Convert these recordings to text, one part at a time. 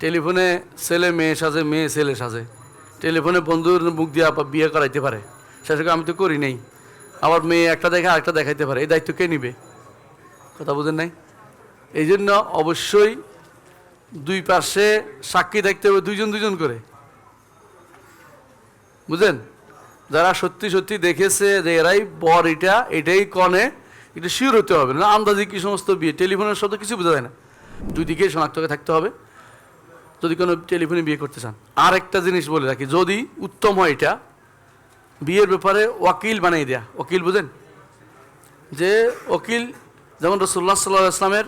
টেলিফোনে ছেলে মেয়ে সাজে, মেয়ে ছেলে সাজে। টেলিফোনে বন্ধুর মুখ দিয়ে আপা বিয়ে করাইতে পারে। সেটাকে আমি তো করি নেই। আবার মেয়ে একটা দেখে আরেকটা দেখাইতে পারে। এই দায়িত্ব কে নিবে? কথা বুঝেন নাই? এই জন্য অবশ্যই দুই পাশে সাক্ষী দেখতে হবে দুইজন দুজন করে। বুঝলেন যারা সত্যি সত্যি দেখেছে যে এরাই বর এটা, এটাই কনে, এটা শিওর হতে হবে। না, আন্দাজি কি সমস্ত বিয়ে? টেলিফোনের সাথে কিছু বোঝা যায় না। দুই দিকে শনাক্ত করে থাকতে হবে। যদি কোনো টেলিফোনে বিয়ে করতে চান। আর একটা জিনিস বলে রাখি, যদি উত্তম হয় এটা, বিয়ের ব্যাপারে ওয়াকিল বানিয়ে দেয়া। ওকিল বুঝেন? যে ওকিল যেমন রসুল্লাহ সাল্লাহ ইসলামের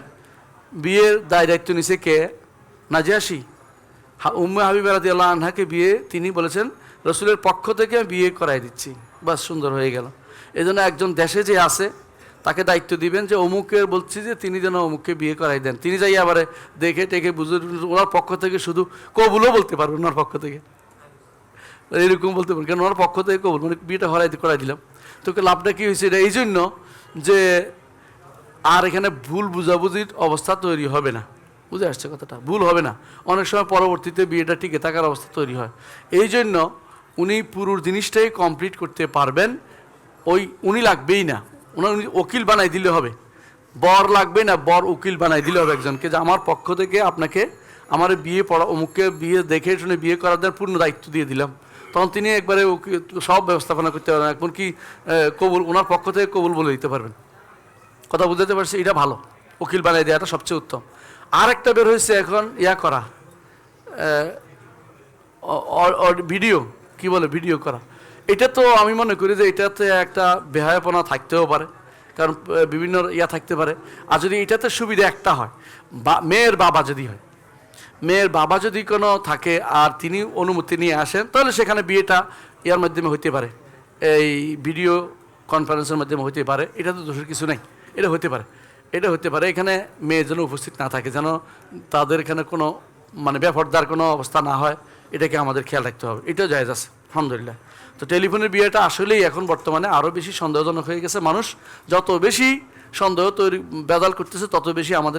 বিয়ের দায় দায়িত্ব নিছে কে? না নাজিয়াসি। হা, উম্মে হাবিব রাদি আল্লাহ আনহাকে বিয়ে তিনি বলেছেন, রসুলের পক্ষ থেকে আমি বিয়ে করাই দিচ্ছি। বাস সুন্দর হয়ে গেল। এই জন্য একজন দেশে যে আছে তাকে দায়িত্ব দিবেন যে অমুকের বলছি যে তিনি যেন অমুককে বিয়ে করাই দেন। তিনি যাই আবার দেখে টেকে বুঝে ওনার পক্ষ থেকে শুধু কবুলও বলতে পারবেন ওনার পক্ষ থেকে। এরকম বলতে পারেন কারণ ওনার পক্ষ থেকে কবুল? মানে বিয়েটা হরাই করাই দিলাম। তোকে লাভটা কী হয়েছে? এটা এই জন্য যে আর এখানে ভুল বুঝাবুঝির অবস্থা তৈরি হবে না। বুঝে আসছে কথাটা? ভুল হবে না। অনেক সময় পরবর্তীতে বিয়েটা টিকে থাকার অবস্থা তৈরি হয়। এই জন্য উনি পুরুর জিনিসটাই কমপ্লিট করতে পারবেন। ওই উনি লাগবেই না। ওনার উকিল বানাই দিলে হবে। বর লাগবে না, বর উকিল বানাই দিলে হবে একজনকে, যে আমার পক্ষ থেকে আপনাকে আমার বিয়ে পড়া, অমুককে বিয়ে দেখে শুনে বিয়ে করার দেওয়ার পূর্ণ দায়িত্ব দিয়ে দিলাম। তখন তিনি একবারে সব ব্যবস্থাপনা করতে পারবেন এখন কি কবুল, ওনার পক্ষ থেকে কবুল বলে দিতে পারবেন। কথা বুঝতে পারছি? এটা ভালো। উকিল বানিয়ে দেওয়াটা সবচেয়ে উত্তম। আর একটা বের হয়েছে এখন, ইয়া করা ভিডিও, কি বলে, ভিডিও করা। এটা তো আমি মনে করি যে এটাতে একটা বেহায়াপনা থাকতেও পারে, কারণ বিভিন্ন ইয়া থাকতে পারে। আর যদি এটাতে সুবিধা একটা হয়, বা, মেয়ের বাবা যদি হয়, মেয়ের বাবা যদি কোনো থাকে আর তিনি অনুমতি নিয়ে আসেন, তাহলে সেখানে বিয়েটা ইয়ার মাধ্যমে হইতে পারে। এই ভিডিও কনফারেন্সের মাধ্যমে হইতে পারে। এটা তো দোষের কিছু নেই। এটা হতে পারে। এটা হতে পারে। এখানে মেয়ে যেন উপস্থিত না থাকে, যেন তাদের এখানে কোনো মানে ব্যাপারদার কোনো অবস্থা না হয়, এটাকে আমাদের খেয়াল রাখতে হবে। এটাও জায়জ আছে। আলহামদুলিল্লাহ। তো টেলিফোনের বিয়েটা আসলেই এখন বর্তমানে আরও বেশি সন্দেহজনক হয়ে গেছে। মানুষ যত বেশি সন্দেহ তৈরি বেদাল করতেছে, তত বেশি আমাদের